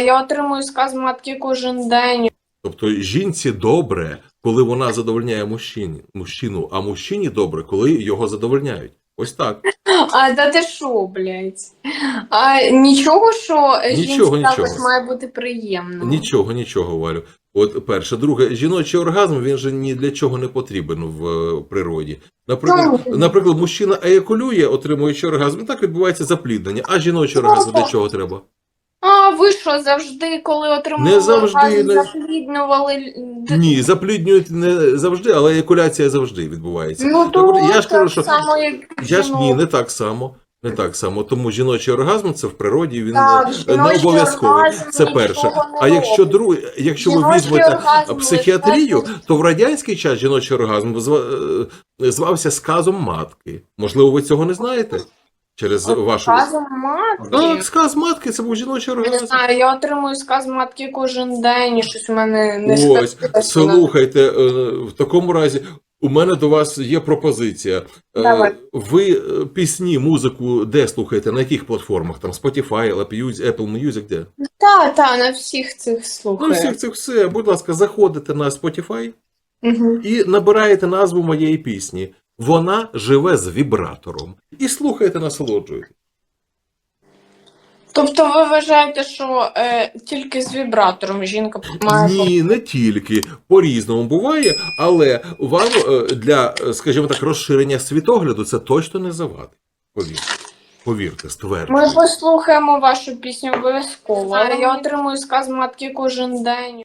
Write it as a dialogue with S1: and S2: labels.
S1: Я отримую сказ матки кожен день.
S2: Тобто жінці добре, коли вона задовольняє мужчині, мужчину, а мужчині добре, коли його задовольняють. Ось так.
S1: А да ти що, блядь? А нічого, що
S2: Нічого,
S1: жінці також має бути приємно.
S2: Нічого, нічого, Валю. От перше. Друге, жіночий оргазм він же ні для чого не потрібен в е, природі. Наприклад, наприклад, мужчина еякулює, отримуючи оргазм, і так відбувається запліднення. А жіночий оргазм для чого треба?
S1: А ви що завжди, коли отримували
S2: Не завжди,
S1: оргазм,
S2: не-
S1: запліднювали? д-
S2: Ні, запліднюють не завжди, але еякуляція завжди відбувається.
S1: Ну то
S2: я ж
S1: так
S2: кажу, що
S1: само, як
S2: Я ж ні,
S1: жінок.
S2: не так само. Не так само. Тому жіночий оргазм це в природі, він
S1: Так,
S2: не- не
S1: жіночий
S2: обов'язковий.
S1: оргазм
S2: Це
S1: нічого
S2: перше.
S1: не
S2: А якщо
S1: робить.
S2: друге, якщо ви
S1: Жіночий
S2: візьмете
S1: оргазм
S2: психіатрію,
S1: лише-
S2: то в радянський час жіночий оргазм зва- е, звався сказом матки. Можливо, ви цього не знаєте? Через вашу.
S1: Разом матки.
S2: Так, сказ матки це був жіночий
S1: Не
S2: оргазм.
S1: знаю, я отримую сказ матки кожен день, і щось у мене не
S2: Ось, слухайте, е, в такому разі у мене до вас є пропозиція. Е,
S1: Давай.
S2: Ви е, пісні, музику де слухаєте? На яких платформах? Там Spotify, Apple Music, Apple Music, де?
S1: Та, та, на всіх цих
S2: Ну,
S1: слухаю.
S2: всіх цих все. Будь ласка, заходите на Spotify
S1: Мгм.
S2: і набираєте назву моєї пісні. Вона живе з вібратором. І слухайте, насолоджуєте.
S1: Тобто ви вважаєте, що е, тільки з вібратором жінка має
S2: Ні, не тільки. По-різному буває, але вам е, для, е, скажімо так, розширення світогляду це точно не завадить. Повірте. Повірте, стверджую.
S1: Ми послухаємо вашу пісню обов'язково. Я отримую сказ матки кожен день.